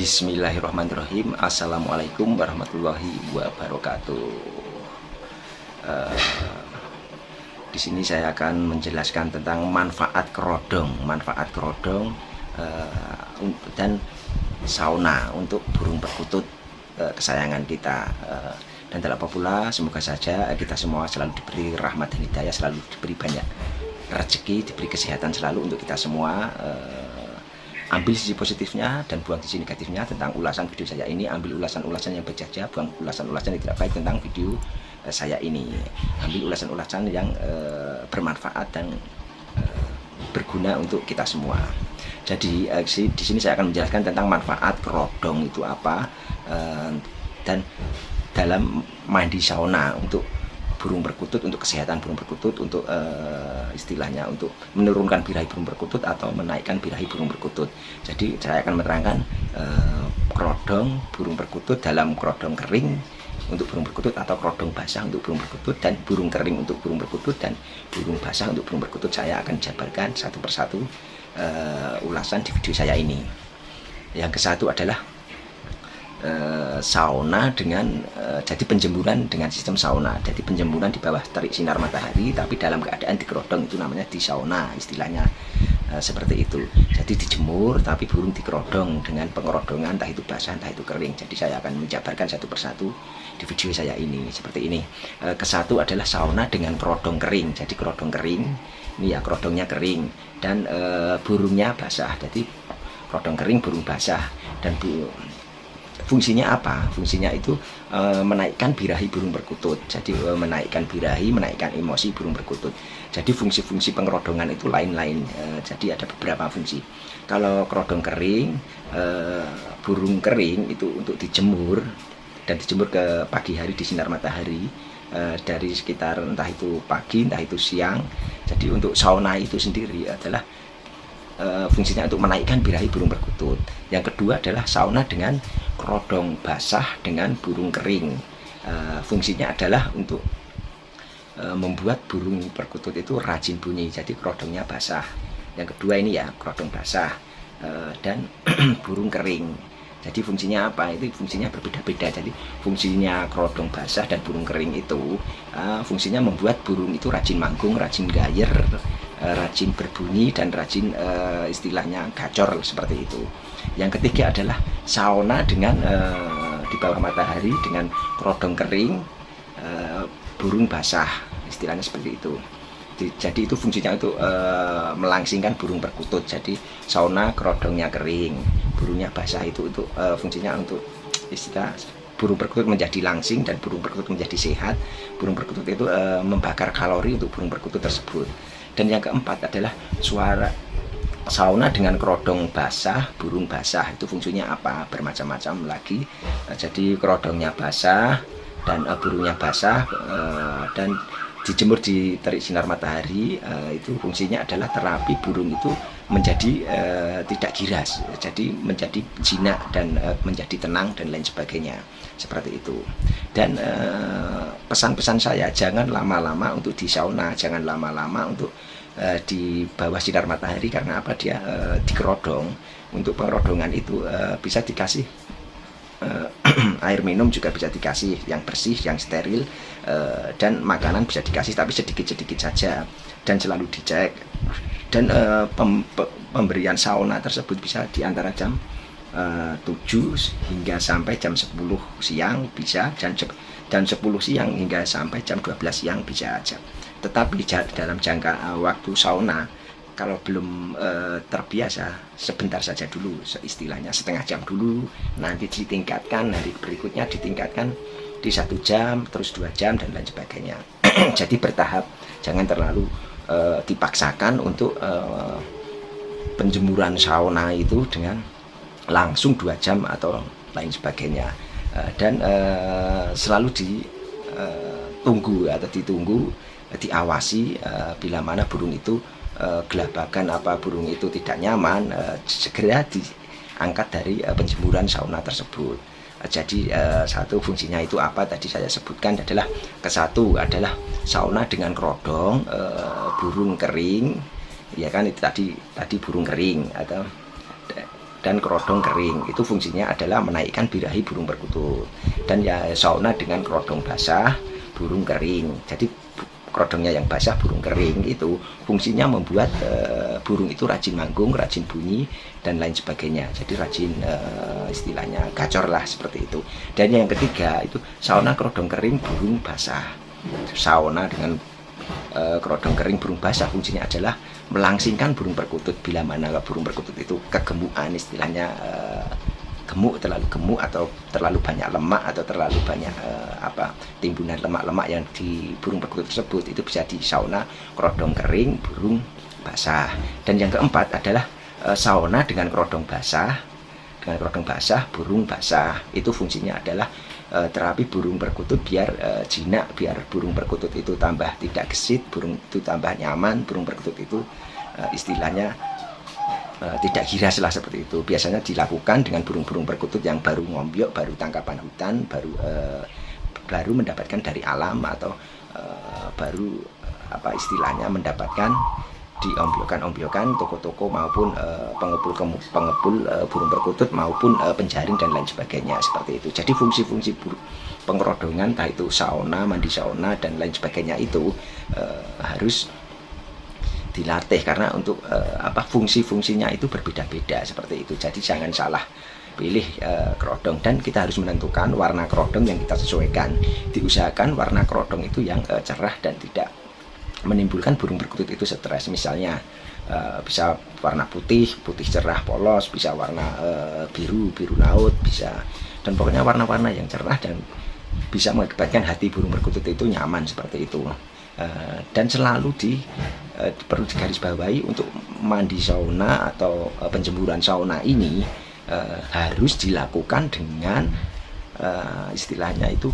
Bismillahirrahmanirrahim. Assalamualaikum warahmatullahi wabarakatuh. Uh, Di sini saya akan menjelaskan tentang manfaat kerodong Manfaat kerodong uh, dan sauna untuk burung perkutut uh, kesayangan kita. Dan tidak pula semoga saja kita semua selalu diberi rahmat dan hidayah Selalu diberi banyak rezeki, diberi kesehatan selalu untuk kita semua ambil sisi positifnya dan buang sisi negatifnya tentang ulasan video saya ini ambil ulasan-ulasan yang berjaya buang ulasan-ulasan yang tidak baik tentang video uh, saya ini. Ambil ulasan-ulasan yang uh, bermanfaat dan uh, berguna untuk kita semua. Jadi uh, di sini saya akan menjelaskan tentang manfaat kerodong itu apa uh, dan dalam mandi sauna untuk burung perkutut untuk kesehatan burung perkutut untuk uh, istilahnya untuk menurunkan birahi burung perkutut atau menaikkan birahi burung perkutut jadi saya akan menerangkan uh, kerodong burung perkutut dalam kerodong kering untuk burung perkutut atau kerodong basah untuk burung perkutut dan burung kering untuk burung perkutut dan burung basah untuk burung perkutut saya akan jabarkan satu persatu uh, ulasan di video saya ini. Yang ke satu adalah uh, sauna dengan uh, jadi penjemuran dengan sistem sauna. Jadi penjemuran di bawah terik sinar matahari tapi dalam keadaan dikerodong itu namanya di sauna istilahnya. Uh, seperti itu. Jadi dijemur tapi burung dikerodong dengan pengerodongan entah itu basah entah itu kering. Jadi saya akan menjabarkan satu persatu di video saya ini seperti ini. Uh, kesatu adalah sauna dengan kerodong kering. Jadi kerodong kering ini ya kerodongnya kering. Dan uh, burungnya basah. Jadi kerodong kering burung basah. Dan bu fungsinya apa? Fungsinya itu e, menaikkan birahi burung perkutut. Jadi e, menaikkan birahi, menaikkan emosi burung perkutut. Jadi fungsi-fungsi pengerodongan itu lain-lain. E, jadi ada beberapa fungsi. Kalau kerodong kering, e, burung kering itu untuk dijemur dan dijemur ke pagi hari di sinar matahari e, dari sekitar entah itu pagi, entah itu siang. Jadi untuk sauna itu sendiri adalah fungsinya untuk menaikkan birahi burung perkutut. Yang kedua adalah sauna dengan kerodong basah dengan burung kering. E, fungsinya adalah untuk e, membuat burung perkutut itu rajin bunyi. Jadi kerodongnya basah. Yang kedua ini ya kerodong basah e, dan burung kering. Jadi fungsinya apa? Itu fungsinya berbeda-beda. Jadi fungsinya kerodong basah dan burung kering itu uh, fungsinya membuat burung itu rajin manggung, rajin gayer, uh, rajin berbunyi dan rajin uh, istilahnya gacor seperti itu. Yang ketiga adalah sauna dengan uh, di bawah matahari dengan kerodong kering, uh, burung basah, istilahnya seperti itu. Jadi itu fungsinya itu uh, melangsingkan burung perkutut. Jadi sauna kerodongnya kering, burungnya basah itu itu uh, fungsinya untuk istilah burung perkutut menjadi langsing dan burung perkutut menjadi sehat. Burung perkutut itu uh, membakar kalori untuk burung perkutut tersebut. Dan yang keempat adalah suara sauna dengan kerodong basah, burung basah itu fungsinya apa? Bermacam-macam lagi. Nah, jadi kerodongnya basah dan uh, burungnya basah uh, dan dijemur di terik sinar matahari uh, itu fungsinya adalah terapi burung itu menjadi tidak giras, jadi menjadi jinak dan menjadi tenang dan lain sebagainya seperti itu. Dan pesan-pesan saya jangan lama-lama untuk di sauna, jangan lama-lama untuk uh, di bawah sinar matahari karena apa? Dia uh, dikerodong. Untuk pengerodongan itu uh, bisa dikasih uh, air minum juga bisa dikasih yang bersih yang steril uh, dan makanan bisa dikasih tapi sedikit-sedikit saja. Dan selalu dicek. Dan uh, pem pemberian sauna tersebut bisa di antara jam uh, 7 hingga sampai jam 10 siang bisa dan dan 10 siang hingga sampai jam 12 siang bisa aja tetapi dalam jangka eh, waktu sauna. Kalau belum e, terbiasa sebentar saja dulu istilahnya setengah jam dulu nanti ditingkatkan hari berikutnya ditingkatkan di satu jam terus dua jam dan lain sebagainya. Jadi bertahap jangan terlalu e, dipaksakan untuk e, penjemuran sauna itu dengan langsung dua jam atau lain sebagainya. E, dan e, selalu ditunggu atau ditunggu diawasi uh, bila mana burung itu uh, gelabakan apa burung itu tidak nyaman uh, segera diangkat dari uh, penjemuran sauna tersebut. Jadi satu fungsinya itu apa tadi saya sebutkan adalah ke satu adalah sauna dengan kerodong burung kering ya kan itu tadi tadi burung kering atau dan kerodong kering. Itu fungsinya adalah menaikkan birahi burung perkutut dan ya sauna dengan kerodong basah burung kering. Jadi kerodongnya yang basah burung kering itu fungsinya membuat uh, burung itu rajin manggung rajin bunyi dan lain sebagainya. Jadi rajin uh, istilahnya gacor lah seperti itu. Dan yang ketiga itu sauna kerodong kering burung basah. Sauna dengan uh, kerodong kering burung basah fungsinya adalah melangsingkan burung perkutut. Bila mana burung perkutut itu kegemukan istilahnya uh, gemuk terlalu gemuk atau terlalu banyak lemak atau terlalu banyak uh, apa timbunan lemak-lemak yang di burung perkutut tersebut itu bisa di sauna kerodong kering burung basah. Dan yang keempat adalah uh, sauna dengan kerodong basah dengan kerodong basah burung basah. Itu fungsinya adalah uh, terapi burung perkutut biar uh, jinak biar burung perkutut itu tambah tidak gesit burung itu tambah nyaman burung perkutut itu istilahnya tidak giras lah seperti itu biasanya dilakukan dengan burung-burung perkutut yang baru ngombyok baru tangkapan hutan baru uh, baru mendapatkan dari alam atau uh, baru apa istilahnya mendapatkan diombyokan-ombyokan toko-toko maupun uh, pengepul pengepul burung perkutut maupun penjaring dan lain sebagainya seperti itu. Jadi fungsi-fungsi pengerodongan entah itu sauna, mandi sauna dan lain sebagainya itu harus dilatih karena untuk uh, apa fungsi-fungsinya itu berbeda-beda seperti itu. Jadi jangan salah pilih uh, kerodong dan kita harus menentukan warna kerodong yang kita sesuaikan. Diusahakan warna kerodong itu yang uh, cerah dan tidak menimbulkan burung perkutut itu stres. Misalnya uh, bisa warna putih, putih cerah polos, bisa warna uh, biru, biru laut, bisa dan pokoknya warna-warna yang cerah dan bisa mengakibatkan hati burung perkutut itu nyaman seperti itu. Uh, dan selalu di uh, perlu digarisbawahi untuk mandi sauna atau uh, penjempuran sauna ini uh, harus dilakukan dengan uh, istilahnya itu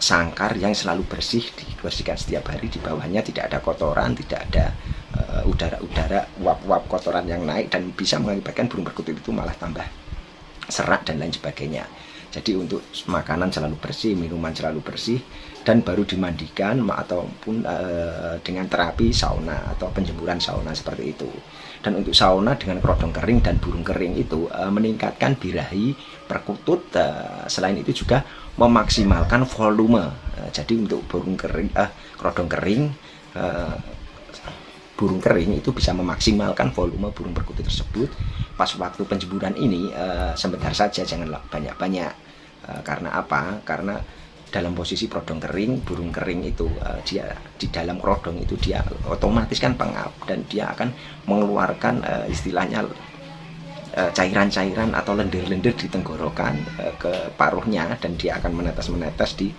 sangkar yang selalu bersih dibersihkan setiap hari. Di bawahnya tidak ada kotoran tidak ada udara-udara uh, uap-uap kotoran yang naik dan bisa mengakibatkan burung perkutut itu malah tambah serat dan lain sebagainya jadi untuk makanan selalu bersih, minuman selalu bersih dan baru dimandikan ataupun uh, dengan terapi sauna atau penjemuran sauna seperti itu. Dan untuk sauna dengan kerodong kering dan burung kering itu uh, meningkatkan birahi perkutut. Uh, selain itu juga memaksimalkan volume. Jadi untuk burung kering, kerodong kering burung kering itu bisa memaksimalkan volume burung perkutut tersebut. Pas waktu penjemuran ini uh, sebentar saja jangan banyak-banyak. Uh, karena apa? Karena dalam posisi prodong kering burung kering itu uh, dia di dalam kerodong itu dia otomatis kan pengap dan dia akan mengeluarkan uh, istilahnya cairan-cairan atau lendir-lendir di tenggorokan ke paruhnya dan dia akan menetes-menetes di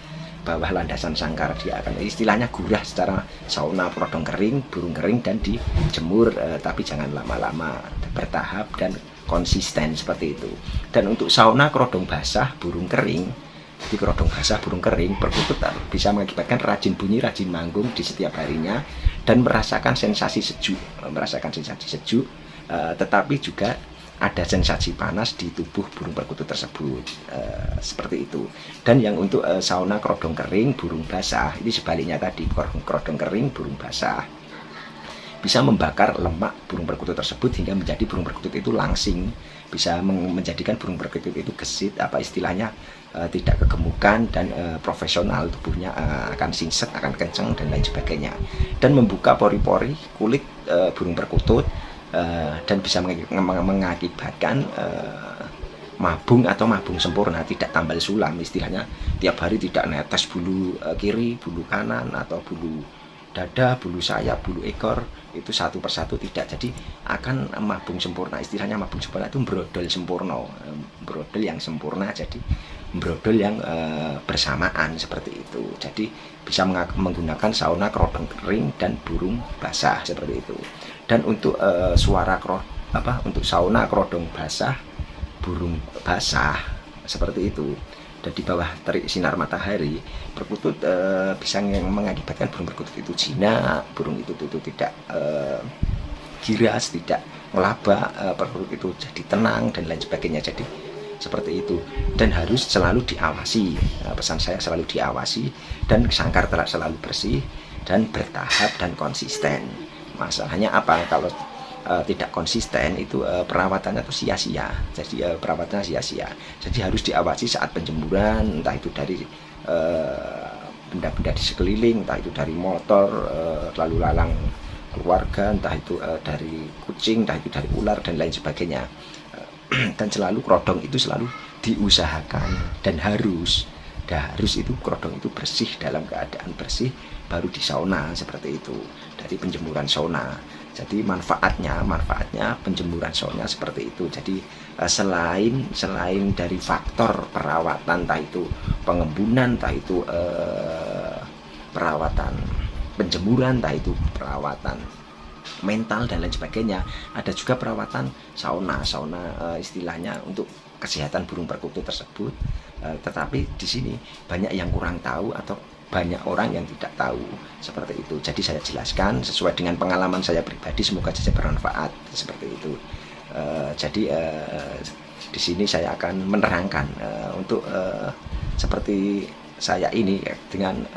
bawah landasan sangkar dia akan istilahnya gurah secara sauna prodong kering burung kering dan dijemur. Uh, tapi jangan lama-lama bertahap dan konsisten seperti itu. Dan untuk sauna kerodong basah burung kering. Di kerodong basah burung kering perkutut bisa mengakibatkan rajin bunyi rajin manggung di setiap harinya dan merasakan sensasi sejuk merasakan sensasi sejuk uh, tetapi juga ada sensasi panas di tubuh burung perkutut tersebut. Uh, seperti itu. Dan yang untuk uh, sauna kerodong kering burung basah. Ini sebaliknya tadi kerodong kering burung basah. Bisa membakar lemak burung perkutut tersebut hingga menjadi burung perkutut itu langsing. Bisa menjadikan burung perkutut itu gesit apa istilahnya uh, tidak kegemukan dan uh, profesional. Tubuhnya uh, akan singset akan kencang dan lain sebagainya. Dan membuka pori-pori kulit uh, burung perkutut uh, dan bisa mengakibatkan uh, mabung atau mabung sempurna tidak tambal sulam. Istilahnya tiap hari tidak netes bulu uh, kiri bulu kanan atau bulu dada bulu sayap bulu ekor itu satu persatu tidak. Jadi akan mabung sempurna. Istilahnya mabung sempurna itu brodol sempurna brodol yang sempurna. Jadi brodol yang uh, bersamaan seperti itu. Jadi bisa menggunakan sauna kerodong kering dan burung basah seperti itu. Dan untuk uh, suara kro apa untuk sauna kerodong basah burung basah seperti itu. Dan di bawah terik sinar matahari perkutut uh, bisa mengakibatkan burung perkutut itu jinak burung itu, itu, tidak uh, giras tidak ngelaba uh, perkutut itu jadi tenang dan lain sebagainya. Jadi seperti itu. Dan harus selalu diawasi. Nah, pesan saya selalu diawasi dan sangkar telah selalu bersih dan bertahap dan konsisten. Masalahnya apa? Kalau uh, tidak konsisten itu uh, perawatannya itu sia-sia. Jadi uh, perawatannya sia-sia. Jadi harus diawasi saat penjemuran entah itu dari benda-benda di sekeliling entah itu dari motor lalu lalang keluarga entah itu dari kucing entah itu dari ular dan lain sebagainya dan selalu kerodong itu selalu diusahakan dan harus. Harus itu kerodong itu bersih dalam keadaan bersih baru di sauna seperti itu. Dari penjemuran sauna. Jadi manfaatnya manfaatnya penjemuran sauna seperti itu. Jadi eh, selain selain dari faktor perawatan entah itu pengembunan entah itu eh, perawatan penjemuran entah itu perawatan mental dan lain sebagainya ada juga perawatan sauna sauna eh, istilahnya untuk kesehatan burung perkutut tersebut. Uh, tetapi di sini banyak yang kurang tahu atau banyak orang yang tidak tahu seperti itu. Jadi saya jelaskan sesuai dengan pengalaman saya pribadi semoga saja bermanfaat seperti itu. Uh, jadi uh, di sini saya akan menerangkan uh, untuk uh, seperti saya ini dengan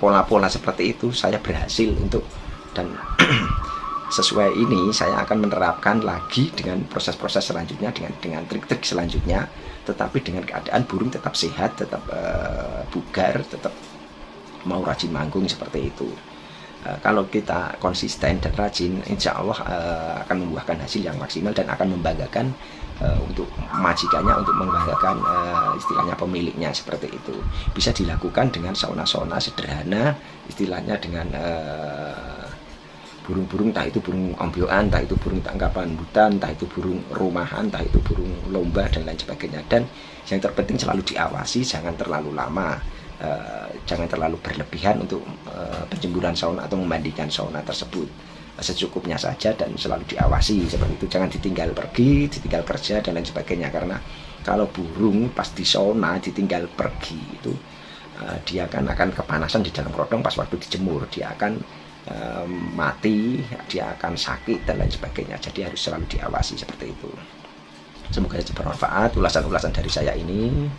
pola-pola uh, seperti itu saya berhasil untuk dan sesuai ini saya akan menerapkan lagi dengan proses-proses selanjutnya dengan dengan trik-trik selanjutnya tetapi dengan keadaan burung tetap sehat tetap uh, bugar tetap mau rajin manggung seperti itu. Uh, kalau kita konsisten dan rajin insya Allah uh, akan membuahkan hasil yang maksimal dan akan membanggakan uh, untuk majikannya untuk membanggakan uh, istilahnya pemiliknya seperti itu. Bisa dilakukan dengan sauna-sauna sederhana istilahnya dengan uh, burung-burung entah itu burung ombyoan, entah itu burung tangkapan hutan, entah itu burung rumahan, entah itu burung lomba dan lain sebagainya. Dan yang terpenting selalu diawasi, jangan terlalu lama, uh, jangan terlalu berlebihan untuk uh, penjemburan sauna atau memandikan sauna tersebut. Secukupnya saja dan selalu diawasi seperti itu. Jangan ditinggal pergi, ditinggal kerja dan lain sebagainya karena kalau burung pas di sauna ditinggal pergi itu uh, dia kan akan kepanasan di dalam rodong pas waktu dijemur, dia akan mati, dia akan sakit dan lain sebagainya. Jadi harus selalu diawasi seperti itu. Semoga saja bermanfaat ulasan-ulasan dari saya ini.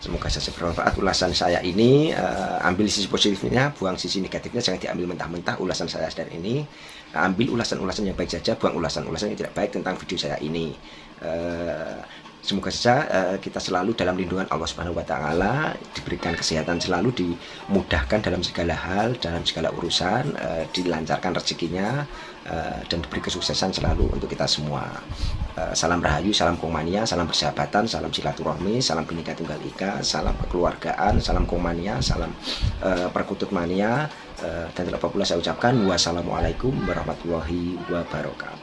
Semoga saja bermanfaat ulasan saya ini. Ambil sisi positifnya, buang sisi negatifnya, jangan diambil mentah-mentah ulasan saya dari ini. Ambil ulasan-ulasan yang baik saja, buang ulasan-ulasan yang tidak baik tentang video saya ini. Semoga saja uh, kita selalu dalam lindungan Allah Subhanahu wa taala, diberikan kesehatan selalu, dimudahkan dalam segala hal, dalam segala urusan, uh, dilancarkan rezekinya uh, dan diberi kesuksesan selalu untuk kita semua. Uh, salam rahayu, salam komania, salam persahabatan, salam silaturahmi, salam binika tunggal ika, salam kekeluargaan, salam komania, salam uh, perkutut mania uh, dan tidak pula saya ucapkan wassalamualaikum warahmatullahi wabarakatuh.